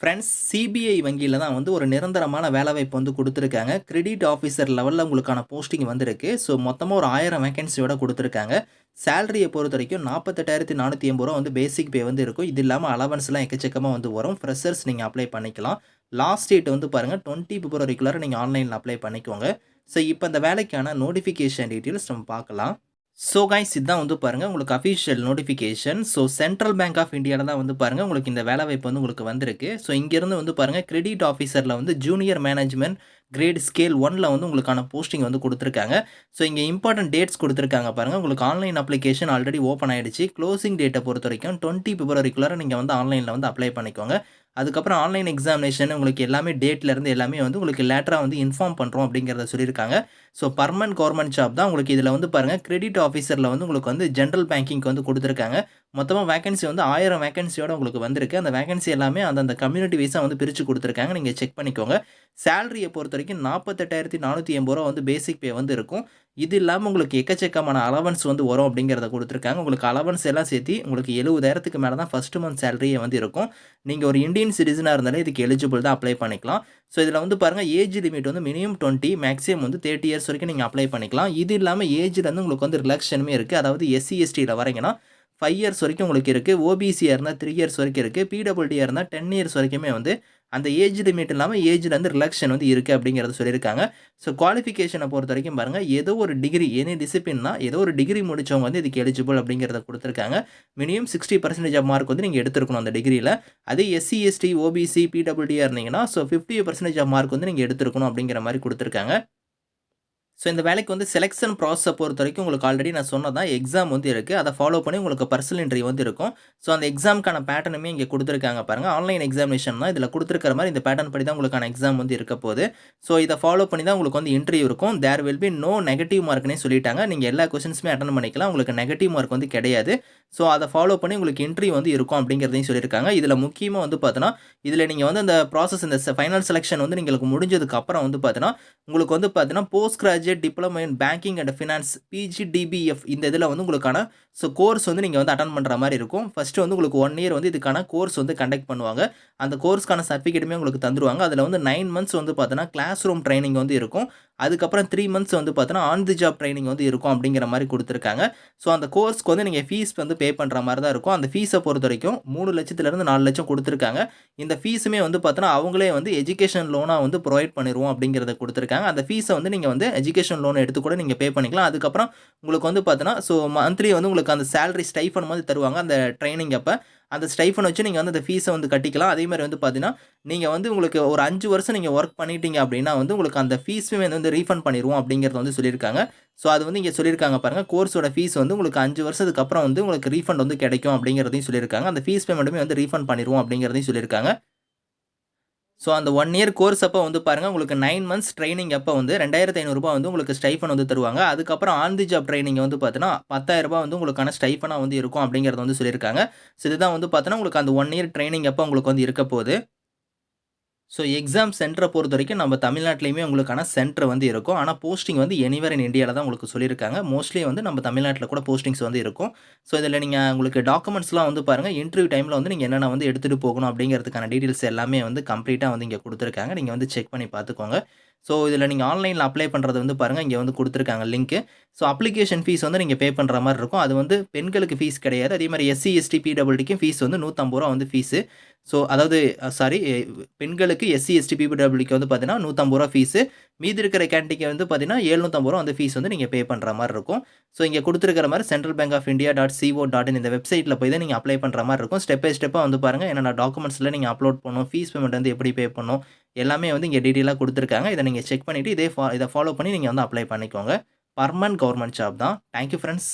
Friends CBI வங்கியில் தான் வந்து ஒரு நிரந்தரமான வேலைவாய்ப்பு வந்து கொடுத்துருக்காங்க. கிரெடிட் ஆஃபீஸர் லெவலில் உங்களுக்கான போஸ்டிங் வந்திருக்கு. ஸோ மொத்தமாக ஒரு ஆயிரம் வேகன்சியோட கொடுத்துருக்காங்க. சேலரியை பொறுத்த வரைக்கும் நாற்பத்தெட்டாயிரத்தி நானூற்றி எண்பது ரூபா வந்து பேசிக் பே வந்து இருக்கும். இது இல்லாமல் அலவன்ஸ்லாம் எக்கச்சக்கமாக வந்து வரும். ஃப்ரெஷர்ஸ் நீங்கள் அப்ளை பண்ணிக்கலாம். லாஸ்ட் டேட் வந்து பாருங்கள் டுவெண்ட்டி பிப்ரவரிக்குள்ளார நீங்கள் ஆன்லைனில் அப்ளை பண்ணிக்கோங்க. ஸோ இப்போ இந்த வேலைக்கான நோட்டிஃபிகேஷன் டீட்டெயில்ஸ் நம்ம பார்க்கலாம். ஸோ கைஸ் இதுதான் வந்து பாருங்கள் உங்களுக்கு official notification so central bank of இந்தியாவில் தான் வந்து பாருங்கள் உங்களுக்கு இந்த வேலை வாய்ப்பு வந்து உங்களுக்கு வந்திருக்கு. ஸோ இங்கேருந்து வந்து பாருங்கள் கிரெடிட் ஆஃபீஸரில் வந்து ஜூனியர் மேனேஜ்மெண்ட் கிரேட் ஸ்கேல் ஒனில் வந்து உங்களுக்கான போஸ்டிங் வந்து கொடுத்துருக்காங்க. ஸோ இங்கே இம்பார்ட்டன்ட் டேட்ஸ் கொடுத்துருக்காங்க பாருங்கள் உங்களுக்கு ஆன்லைன் அப்ளிகேஷன் ஆல்ரெடி ஓப்பன் ஆகிடுச்சு க்ளோசிங் டேட்டை பொறுத்த வரைக்கும் டுவெண்ட்டி பிப்ரவரிக்குள்ளார நீங்கள் வந்து ஆன்லைனில் வந்து அப்ளை பண்ணிக்கோங்க. அதுக்கப்புறம் ஆன்லைன் எக்ஸாமினேஷன் உங்களுக்கு எல்லாமே டேட்லேருந்து எல்லாமே வந்து உங்களுக்கு லேட்டராக வந்து இன்ஃபார்ம் பண்ணுறோம் அப்படிங்கிறத சொல்லியிருக்காங்க. ஸோ பர்மனன்ட் கவர்மெண்ட் ஜாப் தான் உங்களுக்கு இதில் வந்து பாருங்கள் கிரெடிட் ஆஃபீஸரில் வந்து உங்களுக்கு வந்து ஜென்ரல் பேங்கிங்க்கு வந்து கொடுத்துருக்காங்க. மொத்தமாக வேகன்சி வந்து ஆயிரம் வேகன்சியோட உங்களுக்கு வந்திருக்கு. அந்த வேகன்சி எல்லாமே அந்தந்த கம்யூனிட்டி வைஸாக வந்து பிரித்து கொடுத்துருக்காங்க. நீங்கள் செக் பண்ணிக்கோங்க. சேலரியை பொறுத்த வரைக்கும் நாற்பத்தெட்டாயிரத்தி நானூற்றி எண்பது ரூபா வந்து பேசிக் பே வந்து இருக்கும். இது இல்லாமல் உங்களுக்கு எக்கச்சக்கமான அலவன்ஸ் வந்து வரும் அப்படிங்கிறத கொடுத்துருக்காங்க. உங்களுக்கு அலவன்ஸ் எல்லாம் சேர்த்து உங்களுக்கு எழுபதாயிரத்துக்கு மேலே தான் ஃபஸ்ட்டு மந்த் சேலரியே வந்து இருக்கும். நீங்கள் ஒரு இந்தியன் சிட்டிசனாக இருந்தாலே இதுக்கு எலிஜிபிள் தான் அப்ளை பண்ணிக்கலாம். ஸோ இதில் வந்து பாருங்கள் ஏஜ் லிமிட் வந்து மினிமம் டுவெண்ட்டி மேக்ஸிமம் வந்து தேர்ட்டி இயர்ஸ் வரைக்கும் நீங்கள் அப்ளை பண்ணிக்கலாம். இது இல்லாமல் ஏஜில் வந்து உங்களுக்கு வந்து ரிலாக்ஷனுமே இருக்குது அதாவது எஸ்சி எஸ்டியில் வரீங்கன்னா ஃபைவ் இயர்ஸ் வரைக்கும் உங்களுக்கு இருக்குது ஓபிசியாக இருந்தால் த்ரீ இயர்ஸ் வரைக்கும் இருக்குது பிடபிள்டியாக இருந்தால் டென் இயர்ஸ் வரைக்குமே வந்து அந்த ஏஜ் லிமிட் இல்லாமல் ஏஜில் வந்து ரிலாக்ஷன் வந்து இருக்குது அப்படிங்கிறத சொல்லியிருக்காங்க. ஸோ குவாலிஃபிகேஷனை பொறுத்த வரைக்கும் பாருங்கள் ஏதோ ஒரு டிகிரி எனி டிசிப்ளின்னா ஏதோ ஒரு டிகிரி முடித்தவங்க வந்து இதுக்கு எலிஜிபிள் அப்படிங்கிறத கொடுத்துருக்காங்க. Minimum sixty percentage of mark வந்து நீங்கள் எடுத்துருக்கணும் அந்த டிகிரியில் அதே எஸ்சி எஸ்டி ஓபிசி பிடபிள்யூடியாக இருந்தீங்கன்னா so fifty percentage of mark வந்து நீங்கள் எடுத்துருக்கணும் அப்படிங்கிற மாதிரி கொடுத்துருக்காங்க. ஸோ இந்த வேலைக்கு வந்து செலெக்ஷன் ப்ராசஸை பொறுத்த வரைக்கும் உங்களுக்கு ஆல்ரெடி நான் சொன்னதான் எக்ஸாம் வந்து இருக்குது அதை ஃபாலோ பண்ணி உங்களுக்கு பர்சனல் இன்டர்வியூ வந்து இருக்கும். ஸோ அந்த எக்ஸாமுக்கான பேட்டர்னுமே இங்கே கொடுத்துருக்காங்க பாருங்கள் ஆன்லைன் எக்ஸாமினேஷன் தான் இதில் கொடுத்துருக்கிற மாதிரி இந்த பேட்டர்ன் படி தான் உங்களுக்கான எக்ஸாம் வந்து இருக்க போகுது. ஸோ இதை ஃபாலோ பண்ணி தான் உங்களுக்கு வந்து இன்டர்வியூ இருக்கும். There will be no negative மார்க்னே சொல்லிட்டாங்க. நீங்கள் எல்லா கொஸ்டின்ஸுமே அட்டன் பண்ணிக்கலாம். உங்களுக்கு நெகட்டிவ் மார்க் வந்து கிடையாது. ஸோ அதை ஃபாலோ பண்ணி உங்களுக்கு இன்டர்வியூ வந்து இருக்கும் அப்படிங்கிறதையும் சொல்லியிருக்காங்க. இதில் முக்கியமாக வந்து பார்த்தீங்கன்னா இதில் நீங்கள் வந்து அந்த ப்ராசஸ் இந்த ஃபைனல் செலெக்ஷன் வந்து உங்களுக்கு முடிஞ்சதுக்கு அப்புறம் வந்து பார்த்தீங்கன்னா உங்களுக்கு வந்து பார்த்தீங்கன்னா post graduate diploma in banking and finance PGDBF இந்த இதில் வந்து உங்களுக்கான ஸோ கோர்ஸ் வந்து நீங்கள் வந்து அட்டன் பண்ணுற மாதிரி இருக்கும். ஃபஸ்ட்டு வந்து உங்களுக்கு ஒன் இயர் வந்து இதுக்கான கோர்ஸ் வந்து கண்டக்ட் பண்ணுவாங்க. அந்த கோர்ஸ்க்கான சர்டிஃபிகேட்டுமே உங்களுக்கு தந்துருவாங்க. அதில் வந்து நைன் மந்த்ஸ் வந்து பார்த்தீங்கன்னா கிளாஸ் ரூம் ட்ரைனிங் வந்து இருக்கும். அதுக்கப்புறம் த்ரீ மந்த்ஸ் வந்து பார்த்தீங்கன்னா ஆன் தி ஜாப் ட்ரைனிங் வந்து இருக்கும் அப்படிங்கிற மாதிரி கொடுத்துருக்காங்க. ஸோ அந்த கோர்ஸ்க்கு வந்து நீங்கள் ஃபீஸ் வந்து பே பண்ணுற மாதிரி தான் இருக்கும். அந்த ஃபீஸை பொறுத்த வரைக்கும் மூணு லட்சத்துலேருந்து நாலு லட்சம் கொடுத்துருக்காங்க. இந்த ஃபீஸுமே வந்து பார்த்தீங்கன்னா அவங்களே வந்து எஜுகேஷன் லோனாக வந்து ப்ரொவைட் பண்ணிடுவோம் அப்படிங்கிறத கொடுத்துருக்காங்க. அந்த ஃபீஸை வந்து நீங்கள் வந்து எஜுகேஷன் லோன் எடுத்து கூட நீங்கள் பே பண்ணிக்கலாம். அதுக்கப்புறம் உங்களுக்கு வந்து பார்த்தீங்கன்னா ஸோ மந்த்லி வந்து உங்களுக்கு அந்த சேலரி ஸ்டைஃபன் மாதிரி தருவாங்க. அந்த ட்ரைனிங் அப்போ. அந்த ஸ்டைஃபன் வச்சு நீங்கள் வந்து அந்த ஃபீஸை வந்து கட்டிக்கலாம். அதே மாதிரி வந்து பார்த்தீங்கன்னா நீங்கள் வந்து உங்களுக்கு ஒரு அஞ்சு வருஷம் நீங்கள் ஒர்க் பண்ணிட்டீங்க அப்படின்னா வந்து உங்களுக்கு அந்த ஃபீஸுமே வந்து ரீஃபண்ட் பண்ணிடுவோம் அப்படிங்கிறத வந்து சொல்லியிருக்காங்க. ஸோ அது வந்து இங்கே சொல்லியிருக்காங்க பாருங்கள் கோர்ஸோட ஃபீஸ் வந்து உங்களுக்கு அஞ்சு வருஷத்துக்கு அப்புறம் வந்து உங்களுக்கு ரீஃபண்ட் வந்து கிடைக்கும் அப்படிங்கிறதையும் சொல்லியிருக்காங்க. அந்த ஃபீஸ் பேமெண்ட்டுமே வந்து ரீஃபண்ட் பண்ணிடுவோம் அப்படிங்கிறதையும் சொல்லியிருக்காங்க. ஸோ அந்த ஒன் இயர் கோர்ஸ் அப்போ வந்து பாருங்கள் உங்களுக்கு நைன் மந்த்ஸ் ட்ரைனிங் அப்போ வந்து ரெண்டாயிரத்து ஐநூறுரூபா வந்து உங்களுக்கு ஸ்டைஃபன் வந்து தருவாங்க. அதுக்கப்புறம் ஆன் தி ஜாப் ட்ரைனிங் வந்து பார்த்தீங்கன்னா பத்தாயிரரூபா வந்து உங்களுக்கான ஸ்டைஃபனாக வந்து இருக்கும் அப்படிங்கிறத வந்து சொல்லியிருக்காங்க. ஸோ இதுதான் வந்து பார்த்தீங்கன்னா உங்களுக்கு அந்த ஒன் இயர் ட்ரைனிங் அப்போ உங்களுக்கு வந்து இருக்க போகுது. ஸோ எக்ஸாம் சென்டரை பொறுத்த வரைக்கும் நம்ம தமிழ்நாட்டிலையுமே உங்களுக்கான சென்டர் வந்து இருக்கும். ஆனால் போஸ்டிங் வந்து எனிவர் இன் இந்தியாவில் தான் உங்களுக்கு சொல்லியிருக்காங்க. மோஸ்ட்லி வந்து நம்ம தமிழ்நாட்டில் கூட போஸ்டிங்ஸ் வந்து இருக்கும். ஸோ இதில் நீங்கள் உங்களுக்கு டாக்குமெண்ட்ஸ்லாம் வந்து பாருங்கள் இன்டர்வியூ டைமில் வந்து நீங்கள் என்னென்ன வந்து எடுத்துகிட்டு போகணும் அப்படிங்கிறதுக்கான டீட்டெயில்ஸ் எல்லாமே வந்து கம்ப்ளீட்டாக வந்து இங்கே கொடுத்துருக்காங்க. நீங்கள் வந்து செக் பண்ணி பார்த்துக்கோங்க. ஸோ இதில் நீங்கள் ஆன்லைனில் அப்ளை பண்ணுறது வந்து பாருங்கள் இங்கே வந்து கொடுத்துருக்காங்க லிங்க்கு ஸோ அப்ளிகேஷன் ஃபீஸ் வந்து நீங்கள் பே பண்ணுற மாதிரி இருக்கும். அது வந்து பெண்களுக்கு ஃபீஸ் கிடையாது. அதே மாதிரி எஸ்சி எஸ்டி பிடபிள்டிக்கும் ஃபீஸ் வந்து நூற்றம்பது ரூபா வந்து ஃபீஸு ஸோ அதாவது சாரி பெண்களுக்கு எஸ்சி எஸ்டி பிபிடபிள்யூக்கு வந்து பார்த்தீங்கன்னா நூற்றம்பது ரூபா ஃபீஸு மீதி இருக்கிற கேண்டிக்கு வந்து பார்த்தீங்கன்னா எழுநூற்றம்பது ரூபா அந்த ஃபீஸ் வந்து நீங்கள் பே பண்ணுற மாதிரி இருக்கும். ஸோ இங்கே கொடுத்துருக்கிற மாதிரி central bank of India dot C O dot in இந்த வெப்சைட்டில் போய் தான் நீங்கள் அப்ளை பண்ணுற மாதிரி இருக்கும். ஸ்டெப் பை ஸ்டெப்பாக வந்து பாருங்கள் என்னென்ன டாக்குமெண்ட்ஸில் நீங்கள் அப்லோட் பண்ணணும் ஃபீஸ் பேமெண்ட் வந்து எப்படி பே பண்ணணும் எல்லாமே வந்து இங்கே டீட்டெயிலாக கொடுத்துருக்காங்க. இதை நீங்கள் செக் பண்ணிவிட்டு இதே ஃபா இதை ஃபாலோ பண்ணி நீங்கள் வந்து அப்ளை பண்ணிக்கோங்க. பர்மனன்ட் கவர்மெண்ட் ஜாப் தான். Thank you friends